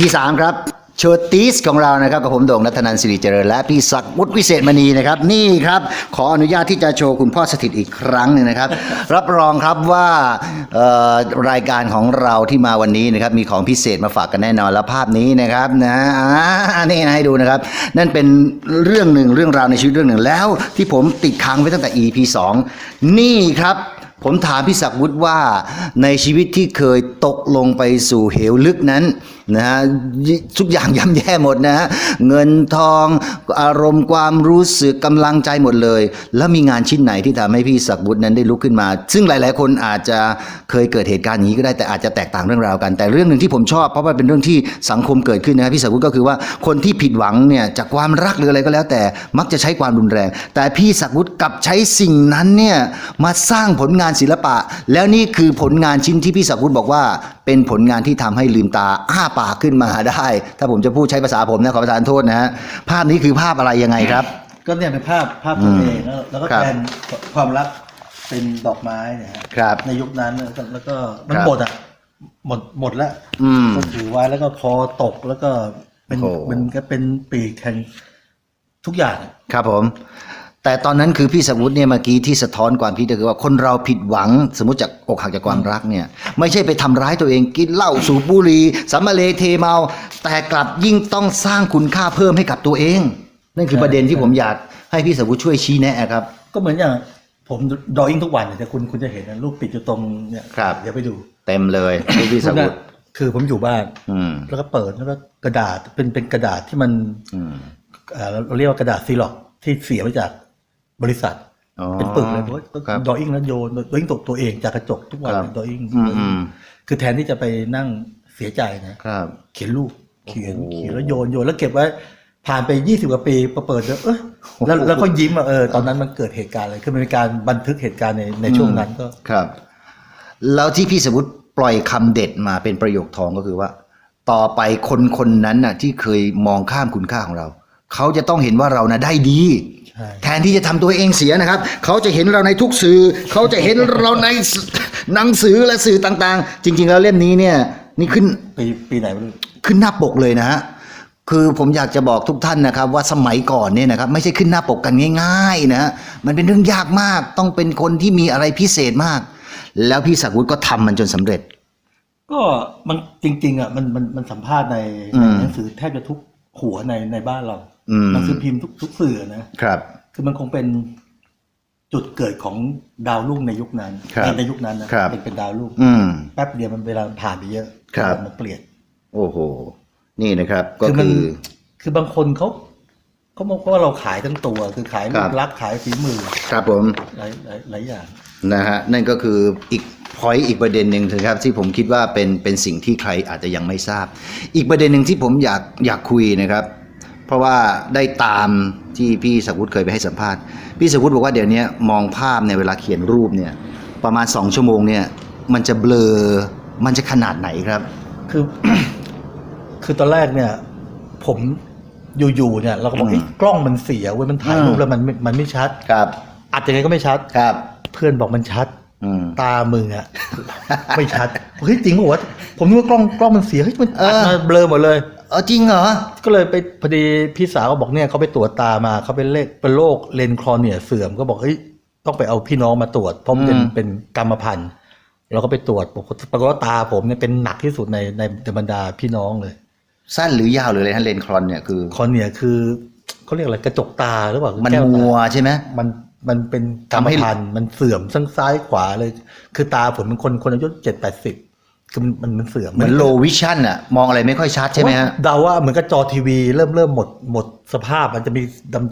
EP 3ครับโชติสของเรานะครับกับผมโด่งนัทนันสิริเจริญและพี่ศักดิ์วุฒิวิเศษมณีนะครับ นี่ครับ ขออนุญาตที่จะโชว์คุณพ่อสถิตอีกครั้งหนึ่งนะครับ รับรองครับว่ารายการของเราที่มาวันนี้นะครับ มีของพิเศษมาฝากกันแน่นอนแล้วภาพนี้นะครับนะอ่านี่นะให้ดูนะครับ นั่นเป็นเรื่องหนึ่งเรื่องราวในชีวิตเรื่องหนึ่งแล้ว ที่ผมติดค้างไว้ตั้งแต่ EP 2 นี่ครับผมถามพี่ศักดิ์วุฒิว่าในชีวิตที่เคยตกลงไปสู่เหวลึกนั้น นะฮะทุกอย่างย่ำแย่หมดนะฮะเงินทองอารมณ์ความรู้สึกกำลังใจหมดเลย แล้วมีงานชิ้นไหนที่ทำให้พี่ศักดิ์วุฒินั้นได้ลุกขึ้นมา ซึ่งหลาย ๆ คนอาจจะเคยเกิดเหตุการณ์อย่างนี้ก็ได้แต่อาจจะแตกต่างเรื่องราวกัน แต่เรื่องหนึ่งที่ผมชอบเพราะว่าเป็นเรื่องที่สังคมเกิดขึ้นนะครับพี่ศักดิ์วุฒิก็คือว่าคนที่ผิดหวังเนี่ยจากความรักหรืออะไรก็แล้ว แต่มักจะใช้ความรุนแรง แต่พี่ศักดิ์วุฒิกลับใช้สิ่งนั้นเนี่ยมาสร้างผลงานศิลปะ แล้วนี่คือผลงานชิ้นที่พี่ศักดิ์วุฒิบอกว่า เป็นผลงานที่ทำให้ลืมตาอ้าปากขึ้นมาได้ ถ้าผมจะพูดใช้ภาษาผมนะขอประทานโทษนะฮะภาพนี้คือภาพอะไรยังไงครับ ก็เนี่ยเป็นภาพภาพตัวเองแล้วแล้วก็ครับแทนความรักเป็นดอกไม้เนี่ยฮะครับในยุคนั้นแล้วก็แล้วก็มันครับหมดอะหมดหมดแล้วอืมก็ถือไว้แล้วก็คอตกแล้วก็เป็นโอ้ มันก็เป็นปีกแข่งทุกอย่าง ครับผม แต่ตอนนั้นคือพี่สวุฒิเนี่ยเมื่อกี้ที่สะท้อนความคิดก็คือว่าคนเราผิดหวังสมมติจากอกหักจากความรักเนี่ยไม่ใช่ไปทำร้ายตัวเองกินเหล้าสูบบุหรี่สัมมาเลเทเมา แต่กลับยิ่งต้องสร้างคุณค่าเพิ่มให้กับตัวเอง นั่นคือประเด็นที่ผมอยากให้พี่สวุฒิช่วยชี้แนะครับ ก็เหมือนอย่างผมดรออิ่งทุกวันเนี่ยแต่คุณคุณจะเห็นนะรูปติดอยู่ตรงเนี่ยครับเดี๋ยวไปดู เต็มเลยที่พี่สวุฒิคือผมอยู่บ้านอืมแล้วก็เปิดแล้วก็กระดาษเป็นเป็นกระดาษที่มันอืมเอ่อเราเรียกว่ากระดาษซีล็อกที่เสียมาจาก บริษัทอ๋อเป็นปึกเลยเพราะว่าครับดออิ่งแล้วโยนดออิ่งตกตัวเองจากกระจกทุกวันครับดออิ่งอืมอืมคือแทนที่จะไปนั่งเสียใจนะครับเขียนรูปเขียนโอ้โหเขียนแล้วโยนโยนแล้วเก็บไว้ผ่านไปยี่สิบกว่าปีพอเปิดแล้วเออแล้วแล้วก็ยิ้มอะเออตอนนั้นมันเกิดเหตุการณ์อะไรคือมันเป็นการบันทึกเหตุการณ์ในในช่วงนั้นก็ครับ แล้วที่พี่สวุฒิปล่อยคำเด็ดมาเป็นประโยคทองก็คือว่า ต่อไปคนคนนั้นน่ะ ที่เคยมองข้ามคุณค่าของเรา เขาจะต้องเห็นว่าเรานะได้ดีใช่ แทนที่จะทำตัวเองเสียนะครับ เขาจะเห็นเราในทุกสื่อ เขาจะเห็นเราในหนังสือและสื่อต่างๆ จริง ๆ แล้วเล่มนี้เนี่ย นี่ขึ้นปีปีไหนไม่รู้ขึ้นหน้าปกเลยนะฮะคือผมอยากจะบอกทุกท่านนะครับ ว่าสมัยก่อนเนี่ยนะครับไม่ใช่ขึ้นหน้าปกกันง่ายๆนะมันเป็นเรื่องยากมากต้องเป็นคนที่มีอะไรพิเศษมาก แล้วพี่ศักดิ์วุฒิก็ทำมันจนสำเร็จ ก็มันจริง ๆอะมันมันมันสัมภาษณ์ในอืมในหนังสือแทบจะทุก หัวในในบ้านเราอืมหนังสือพิมพ์ทุกทุกสื่อนะครับ คือมันคงเป็นจุดเกิดของดาวรุ่งในยุคนั้นครับในในยุคนั้นนะครับเป็นเป็นดาวรุ่งอืมแป๊บเดียวมันเวลาผ่านไปเยอะครับมันเปลี่ยน โอ้โห นี่นะครับ ก็คือมัคืนอคือบางคนเขาเขาบอกว่าเราขายทั้งตัว คือขายครัรูบปลักษณ์ขายฝีมือ ครับผมหลายหลายหลายอย่างนะฮะนั่นก็คืออีก พอยต์อีกประเด็นหนึ่งนะครับที่ผมคิดว่าเป็นเป็นสิ่งที่ใครอาจจะยังไม่ทราบ อีกประเด็นหนึ่งที่ผมอยากอยากคุยนะครับ เพราะว่าได้ตามที่พี่สกุลเคยไปให้สัมภาษณ์พี่สกุลบอกว่าเดี๋ยวนี้มองภาพในเวลาเขียนรูปเนี่ยประมาณ 2 ชั่วโมงเนี่ยมันจะเบลอมันจะขนาดไหนครับคือคือตอนแรกเนี่ย ผมอยู่ๆเนี่ย เราก็บอกอืมเอ๊ะกล้องมันเสียเว้ยมันถ่ายรูปอืมแล้วมันไม่มันไม่ชัดครับอัดยังไงก็ไม่ชัดครับ เพื่อนบอกมันชัดอืม ตามึงอะไม่ชัดเฮ้ยจริงเหรอวะผมนึกว่ากล้องกล้องมันเสียเฮ้ยมันเอออัดมาเบลอหมดเลยเออจริงเหรอ ก็เลยไปพอดีพี่สาวก็บอกเนี่ยเขาไปตรวจตามาเขาเป็นเลขเป็นโรคเลนส์คลอเนียเสื่อมก็บอกเฮ้ยต้องไปเอาพี่น้องมาตรวจเพราะมันเป็นอืมเป็นกรรมพันธุ์เราก็ไปตรวจปรากฏปรากฏว่าตาผมเนี่ยเป็นหนักที่สุดในในบรรดาพี่น้องเลย สั้นหรือยาวหรืออะไรฮะเลนส์คลอนเนี่ยคือคลอเนียคือเขาเรียกอะไรกระจกตาหรือเปล่ามันแก้วตามัวใช่ไหมมัน มันเป็นกรรมทำให้พันธุ์มันเสื่อมทั้งซ้ายขวาเลย คือตาผมเป็นคนคนอายุเจ็ดแปดสิบคือมันมันมันเสื่อมเหมือนโลวิชั่นอะมองอะไรไม่ค่อยชัดใช่ไหมฮะเดาว่าเหมือนกับจอทีวี เริ่มเริ่มหมดหมดสภาพมันจะมี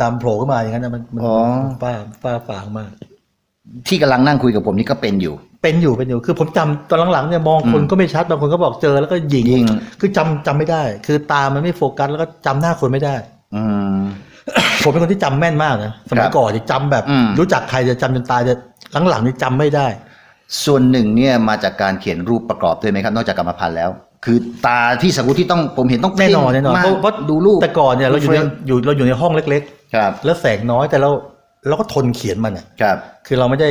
ดำๆโผล่ขึ้นมาอย่างนั้นนะมันมันอ๋อฝ้าฝ้าฟางมาก ที่กำลังนั่งคุยกับผมนี่ก็เป็นอยู่ เป็นอยู่เป็นอยู่ คือผมจำตอนหลังๆเนี่ยมองคนก็ไม่ชัดบางคนก็บอกเจอแล้วก็ยิงยิงคือจำจำไม่ได้ คือตามันไม่โฟกัสแล้วก็จำหน้าคนไม่ได้ อืม ผมเป็นคนที่จำแม่นมากนะสมัคยรับก่อนจะจำแบบอืมรู้จักใครจะจำจนตายจะหลังๆนี่จำไม่ได้ ส่วนหนึ่งเนี่ยมาจากการเขียนรูปประกอบด้วยไหมครับ นอกจากกรรมพันธุ์แล้ว คือตาที่สกุลที่ต้องผมเห็นต้องแน่นอนแน่นอนมากเพราะเพราะดูรูปแต่ก่อนเนี่ยเราอยู่ในฟมอยู่เราอยู่ในห้องเล็กครับๆแล้วแสงน้อยแต่เราเราก็ทนเขียนมันอะครับ คือเราไม่ได้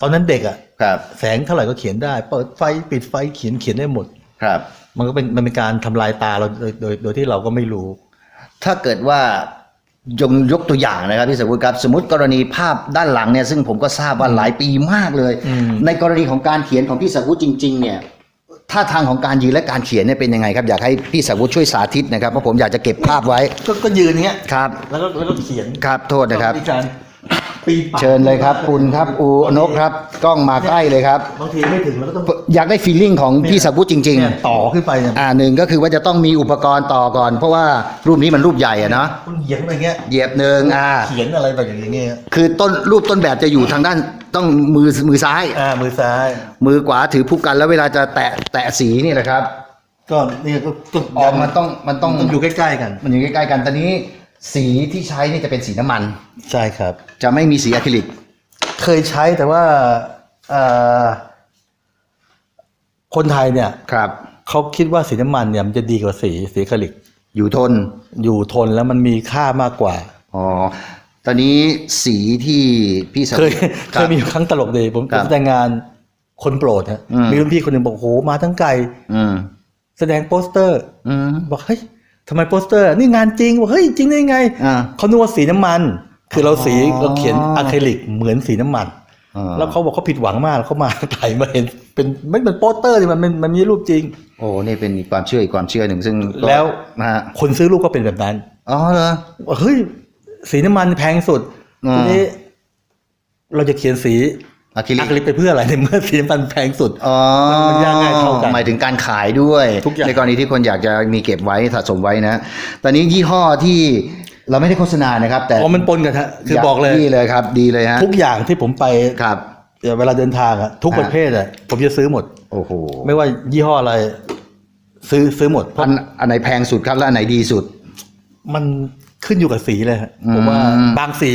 ตอนนั้นเด็กอะครับแสงเท่าไหร่ก็เขียนได้ เปิดไฟปิดไฟเขียนเขียนได้หมดครับ มันก็เป็นมันเป็นการทำลายตาเราโดยโดยโดยที่เราก็ไม่รู้ ถ้าเกิดว่า ยงยกตัวอย่างนะครับพี่สมุทรครับสมมติกรณีภาพด้านหลังเนี่ยซึ่งผมก็ทราบว่าหลายปีมากเลยอืมในกรณีของการเขียนของพี่สมุทรจริง ๆ เนี่ยท่าทางของการยืนและการเขียนเนี่ยเป็นยังไงครับอยากให้พี่สมุทรช่วยสาธิตนะครับเพราะผมอยากจะเก็บภาพไว้ ก็ก็ยืนอย่างเงี้ยครับ แล้วก็แล้วก็เขียนครับโทษนะครับมีการ ปีนป่ายเชิญเลยครับคุณครับอูนกครับกล้องมาใกล้เลยครับ บางทีไม่ถึงเราก็ต้อง อยากได้ฟีลลิ่งของพี่สมุทรจริง เนี่ยต่อขึ้นไปเนี่ยๆอ่าหนึ่งก็คือว่าจะต้องมีอุปกรณ์ต่อก่อน เพราะว่ารูปนี้มันรูปใหญ่อะเนาะต้องเหยียบไปอย่างเงี้ยเหยียบหนึ่งอ่าเขียนอะไรแบบอย่างเงี้ยคือต้นรูปต้นแบบจะอยู่ทางด้านต้องมือมือซ้าย อ่ามือซ้าย มือขวาถือผู้กันแล้วเวลาจะแตะแตะสีนี่แหละครับก็นี่ก็ต้องออกมันต้องมันต้องต้องอยู่ใกล้ๆกัน มันอยู่ใกล้ๆกันตอนนี้ สีที่ใช้นี่จะเป็นสีน้ำมัน ใช่ครับ จะไม่มีสีอะคริลิก เคยใช้แต่ว่าเอ่อคนไทยเนี่ยครับ เขาคิดว่าสีน้ำมันเนี่ยมันจะดีกว่าสีสีอะคริลิก อยู่ทน อยู่ทนแล้วมันมีค่ามากกว่า อ๋อ ตอนนี้สีที่พี่สเคยคเครับยมีอยู่ครั้งตลกดีผมครัผบมแต่งงานคนโปรดฮะอืมมีรุ่นพี่คนหนึ่งบอกโหมาทั้งไกลอืม แสดงโปสเตอร์ อืม บอกเฮ้ย ทำไมโปสเตอร์ นี่งานจริงบอกเฮ้ยจริงได้ไงอ่าเขานึกว่าสีน้ำมัน คือเราสีอ๋อเราเขียนอะคริลิกเหมือนสีน้ำมันอ่าแล้วเขาบอกเขาผิดหวังมากเขามาถ่ายมาเห็นเป็นไม่เป็นโปสเตอร์นี่มันมันมันมีรูปจริง โอ้นี่เป็นอีกความเชื่ออีกความเชื่อหนึ่งซึ่งก็แล้วนะฮะคนซื้อรูปก็เป็นแบบนั้นอ๋อเหรอว่าเฮ้ยสีน้ำมันแพงสุดอ่าทีนี้เราจะเขียนสี อะคริลิอะกคริลิกไปเพื่ออะไรในเมื่อสีน้ำมันแพงสุดอ๋อมันยากง่ายเท่ากันหมายถึงการขายด้วยทุกอย่างในกรณีที่คนอยากจะมีเก็บไว้สะสมไว้นะ ตอนนี้ยี่ห้อที่เราไม่ได้โฆษณานะครับ แต่อ๋อมันปนกันฮะคือบอกเลยดีเลยครับ ดีเลยฮะทุกอย่างที่ผมไปครับเวลาเดินทางอะทุกอ่าประเภทอะผมจะซื้อหมด โอ้โหไม่ว่ายี่ห้ออะไร ซื้อซื้อหมดเพราะอันอันไหนแพงสุดครับ และอันไหนดีสุด มันขึ้นอยู่กับสีเลยฮะอืมผมว่าบางสี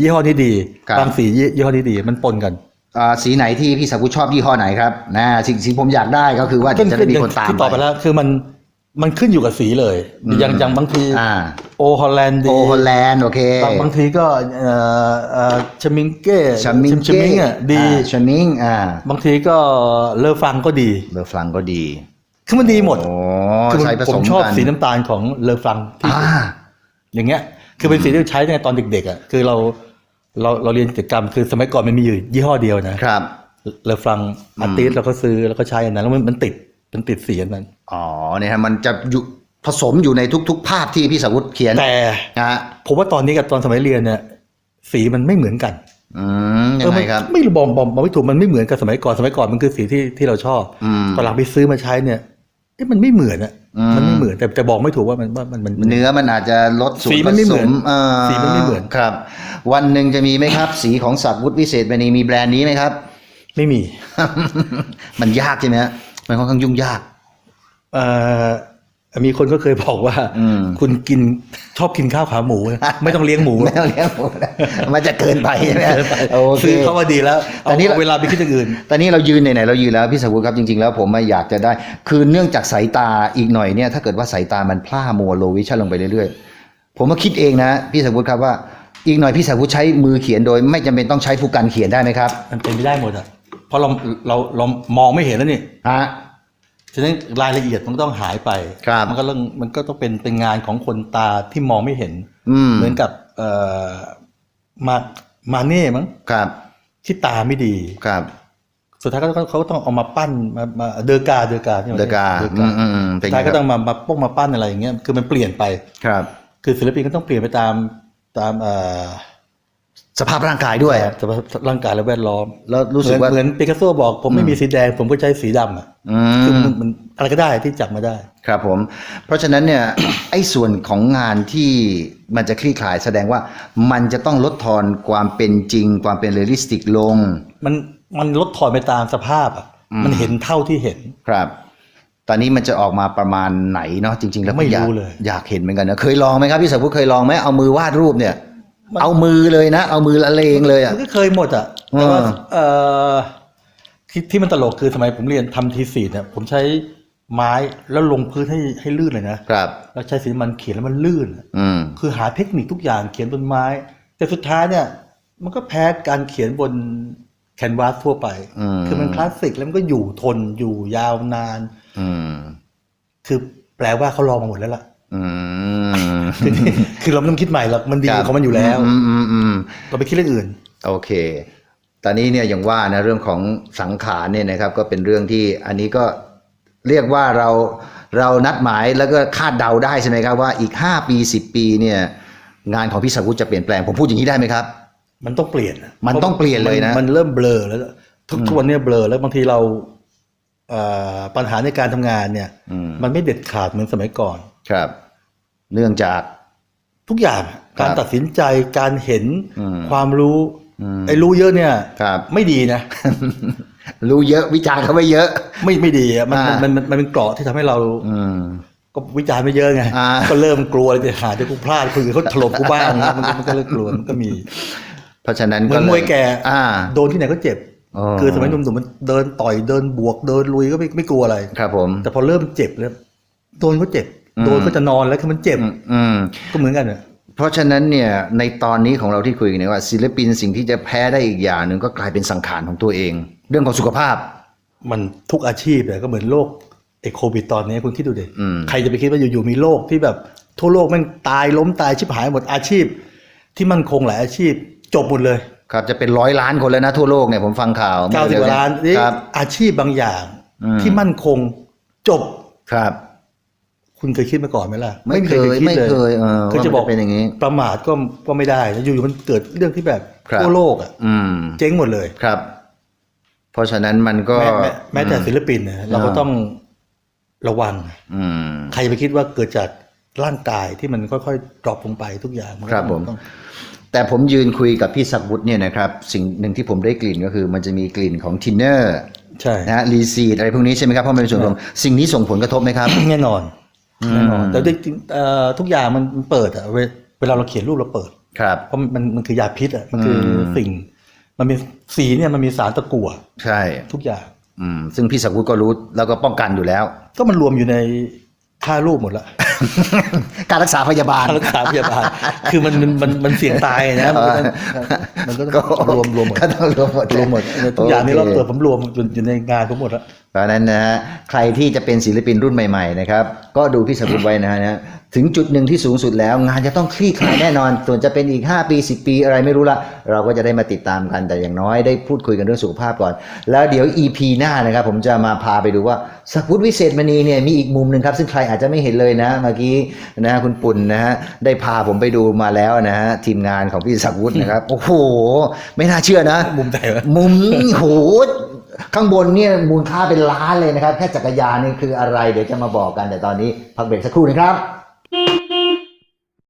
ยี่ห้อนี้ดีครับบางสียี่ห้อนี้ดี มันปนกัน อ่าสีไหนที่พี่สักดิ์ชอบยี่ห้อไหนครับนะสิ่งสิ่งผมอยากได้ก็คือว่าจะได้มีคนตาม ที่ตอบไปแล้วคือมันมันขึ้นอยู่กับสีเลยอย่างอย่างบางทีอ่า โอฮอลแลนด์ดีโอฮอลแลนด์โอเคบางบางทีก็เอ่อเอ่อชมิงเก้ชามิงชมิงอะดี ชามิงอ่าบางทีก็เลอฟังก็ดี เลอฟลังก็ดีคือมันดีหมด โอ้คือใช้ผผสมมชอบกันสีน้ำตาลของเลอฟังที่อ่า อย่างเงี้ย คือเป็นสีที่ใช้ในตอนเด็กๆอะ คือเรา เราเราเรียนกิจกรรมคือสมัยก่อนมันมีอยู่ยี่ห้อเดียวนะครับเลอฟังอาร์ติสเราก็ซื้อแล้วก็ใช้อันนั้น แล้วมันมันติดมันติดสีอันนั้นอ๋อเนี่ยฮะมันจะอยู่ผสมอยู่ในทุก ๆ ภาพที่พี่สาวุธเขียนแต่นะฮะผมว่าตอนนี้กับตอนสมัยเรียนเนี่ยสีมันไม่เหมือนกันอืมยังไงครับเออมันไม่รู้บอกบอกบอกไม่ถูกมันไม่เหมือนกับสมัยก่อนสมัยก่อนมันคือสีที่ที่เราชอบอืมตอนหลังไปซื้อมาใช้เนี่ย เอ๊ะมันไม่เหมือนอะอืมมันไม่เหมือนแต่แต่บอกไม่ถูกว่ามันว่ามันมัน เนื้อมันอาจจะลดสูตรสีมันไม่เหมือนผสาสีมันไม่เหมือน ครับ วันหนึ่งจะมีไหมครับ สีของศักดิ์วุฒิวิเศษมณีมีแบรนด์นี้ไหมครับ ไม่มี มันยากใช่ไหมฮะมันค่อนข้างยุ่งยาก เอ่อ มีคนก็เคยบอกว่าอืมคุณกินชอบกินข้าวขาหมู ไม่ต้องเลี้ยงหมูไม่ต้องเลี้ยงหมูนะมันจะเกินไปใช่ไหมโอเคซื้อเขาว่าดีแล้วตอนนี้เอาเวลาไปคิดอย่างอื่น ตอนนี้เรายืนไหนๆเรายืนแล้วพี่สาวุฒิครับจริง ๆ แล้วผมมาอยากจะได้ คือเนื่องจากสายตาอีกหน่อยเนี่ยถ้าเกิดว่าสายตามันพล่ามัวโลวิชั่นลงไปเรื่อยๆ ผมมาคิดเองนะ พี่สาวุฒิครับว่าอีกหน่อยพี่สาวุฒิใช้มือเขียนโดย ไม่จำเป็นต้องใช้ผู้กันเขียนได้ไหมครับ มันเป็นไม่ได้หมดอะเพราะเราเราเรามองไม่เห็นแล้วนี่ฮะ ฉะนั้นรายละเอียดมันก็ต้องหายไป ครับมันก็เรื่องมันก็ต้องเป็นเป็นงานของคนตาที่มองไม่เห็น อืมเหมือนกับเอ่อมามาเน่มั้งครับที่ตาไม่ดี ครับสุดท้ายก็เขาเขาก็ต้องเอามาปั้นมามาเดอกาเดอกาใช่ไหมเดกาเดอืมอืมอืมเป็นสุดไงท้ายคก็รับต้องมามาป้งมาปั้นอะไรอย่างเงี้ยคือมันเปลี่ยนไป ครับ คือศิลปินก็ต้องเปลี่ยนไปตามตามเอ่อ สภาพร่างกายด้วย สภาพร่างกายและแวดล้อมแล้วรู้สึกว่าเหมือนเหมือนปิกัสโซบอก ผมไม่มีสีแดง ผมก็ใช้สีดำอะอืคือมมันมันอะไรก็ได้ที่จับมาได้ ครับผม เพราะฉะนั้นเนี่ยไอ้ส่วนของงานที่มันจะคลี่คลายแสดงว่ามันจะต้องลดทอนความเป็นจริง ความเป็นเรียลลิสติกลง มันมันลดถอนไปตามสภาพอะอืมมันเห็นเท่าที่เห็นครับตอนนี้มันจะออกมาประมาณไหนเนาะจริง ๆ แล้วผไม่อยากรู้เลยอยากเห็นเหมือนกันนะเคยลองไหมครับพี่สักพุทธเคยลองไหมเอามือวาดรูปเนี่ยมัน เอามือเลยนะ เอามือละเลงเลยอะมันก็เคยหมดอะแต่ว่าอ่าเอ่อที่ที่มันตลกคือสมัยผมเรียนทำทีสีเนี่ยผมใช้ไม้แล้วลงพื้นให้ให้ลื่นเลยนะครับ แล้วใช้สีน้ำมันเขียนแล้วมันลื่นอะอืมคือหาเทคนิคทุกอย่างเขียนบนไม้ แต่สุดท้ายเนี่ย มันก็แพ้การเขียนบนแคนวาสทั่วไปอืมคือมันคลาสสิกแล้วมันก็อยู่ทนอยู่ยาวนาน อืมคือแปลว่าเขาลองมาหมดแล้วล่ะอืม คือคือเราไม่ต้องคิดใหม่หรอกมันดีครับของมันอยู่แล้วอืมอืมอืมเราไปคิดเรื่องอื่น โอเค ตอนนี้เนี่ยอย่างว่านะเรื่องของสังขารเนี่ยนะครับ ก็เป็นเรื่องที่อันนี้ก็เรียกว่าเราเรานัดหมายแล้วก็คาดเดาได้ใช่ไหมครับว่าอีก 5 ปี 10 ปีเนี่ย งานของพี่สักวุฒิจะเปลี่ยนแปลงผมพูดอย่างนี้ได้ไหมครับ มันต้องเปลี่ยน มันต้องเปลี่ยนเลยนะ มัมันเริ่มเบลอแล้วทุกทุกวันเนี้เบลอแล้วบางทีเราเอ่อปัญหาในการทำงานเนี่ยอืมมันไม่เด็ดขาดเหมือนสมัยก่อนครับ เนื่องจาก ทุกอย่างครับการตัดสินใจการเห็นอืมความรู้อืมไอ้รู้เยอะเนี่ยครับไม่ดีนะ รู้เยอะวิจารณ์เขาไว้เยอะ ไม่ไม่ดีอะมันอ่ามัมันมันมันเป็นเกราะที่ทำให้เราอืมก็วิจารณ์ไม่เยอะไงอ่าก็เริ่มกลัวเลยจะหาจะกูพลาดคนอื่นเขาถล่มกูบ้างนะมันก็มันก็เริ่มกลัวมันก็มี เพราะฉะนั้นเหมืก็อนเลมวยแก่อ่าโดนที่ไหนก็เจ็บอ๋อคือสมัยหนุ่มๆมันเดินต่อยเดินบวกเดินลุยก็ไม่ไม่กลัวอะไรครับ ผม แต่พอเริ่มเจ็บแล้วโดนก็เจ็บอืม โดนก็จะนอนแล้วคือมันเจ็บอืมอืมก็เหมือนกันอะเพราะฉะนั้นเนี่ยในตอนนี้ของเราที่คุยกันเนี่ยว่า ศิลปินสิ่งที่จะแพ้ได้อีกอย่างหนึ่งก็กลายเป็นสังขารของตัวเอง เรื่องของสุขภาพ มันทุกอาชีพเลยก็เหมือนโรคไอ้โควิดตอนนี้คุณคิดดูดิอืมใครจะไปคิดว่าอยู่ๆมีโรคที่แบบทั่วโลกแม่งตายล้มตายชิบหายหมดอาชีพ ที่มั่นคงหลายอาชีพจบหมดเลย ครับจะเป็นร้อยล้านคนแล้วนะทั่วโลกเนี่ยผมฟังข่าวเก้าสิบกว่าล้านนี่ครับอาชีพบางอย่างอืมที่มั่นคงจบครับ คุณเคยคิดมาก่อนไหมล่ะไม่เคยคิดไม่เคยเออคือจะบอกว่ามันจะเป็นอย่างนี้ประมาทก็ก็ไม่ได้นะอยู่ๆมันเกิดเรื่องที่แบบครับทั่วโลกอะอืมเจ๊งหมดเลยครับ เพราะฉะนั้นมันก็แม้แม้แม้แต่ศิลปินเนี่ยเราก็อ่าต้องระวังอืมใครจะไปคิดว่าเกิดจากร่างกายที่มันค่อยๆดรอปลงไปทุกอย่างนก็ครับผมต้องแต่ผมยืนคุยกับพี่ศักดิ์วุฒิเนี่ยนะครับ สิ่งหนึ่งที่ผมได้กลิ่นก็คือมันจะมีกลิ่นของทินเนอร์ใช่นะฮะรีซีดอะไรพวกนี้ใช่ไหมครับเพราะมันเป็นส่วนของสิ่งนี้ส่งผลกระทบไหมครับ แน่นอนอืม แน่นอนแต่จริงๆเอ่อทุกอย่างมันมันเปิดอะเวเวลาเราเขียนรูปเราเปิด ครับ เพราะมันมันมันคือยาพิษอะมันคืออมสิ่ง มันมีสีเนี่ยมันมีสารตะกั่วใช่ ทุกอย่างอืมซึ่งพี่ศักดิ์วุฒิก็รู้แล้วก็ป้องกันอยู่แล้ว ก็มันรวมอยู่ในค่ารูปหมดละการรักษาพยาบาลค่ารักษาพยาบาล คือมันมันมันมันเสี่ยงตายนะมันก็ต้องมันก็ต้องรวมรวมหมดก็ต้องรวมหมดรวมหมดทุกอย่างนี้เราโคเปิดผมรวมอยู่อยู่ในงานผมหมดแล้ว เพราะฉะนั้นนะฮะใครที่จะเป็นศิลปินรุ่นใหม่ๆนะครับก็ดูพี่ศักดิ์วุฒิไว้นะฮะถึงจุดหนึ่งที่สูงสุดแล้ว งานจะต้องคลี่คลายแน่นอน ส่วนจะเป็นอีก 5 ปี 10 ปีอะไรไม่รู้ละเราก็จะได้มาติดตามกันแต่อย่างน้อยได้พูดคุยกันเรื่องสุขภาพก่อน แล้วเดี๋ยว EP หน้านะครับผมจะมาพาไปดูว่าศักดิ์วุฒิวิเศษมณีเนี่ยมีอีกมุมหนึ่งครับ ซึ่งใครอาจจะไม่เห็นเลยนะเมื่อกี้นะฮะคุณปุ่นนะฮะได้พาผมไปดูมาแล้วนะฮะทีมงานของพี่ศักดิ์วุฒินะครับโอ้โหไม่น่าเชื่อนะ มุมไหนวะมุมโห ข้างบนเนี่ยมูลค่าเป็นล้านเลยนะครับ แค่จักรยานนี่คืออะไร เดี๋ยวจะมาบอกกันแต่ตอนนี้พักเบรกสักครู่นะครับ Thank you.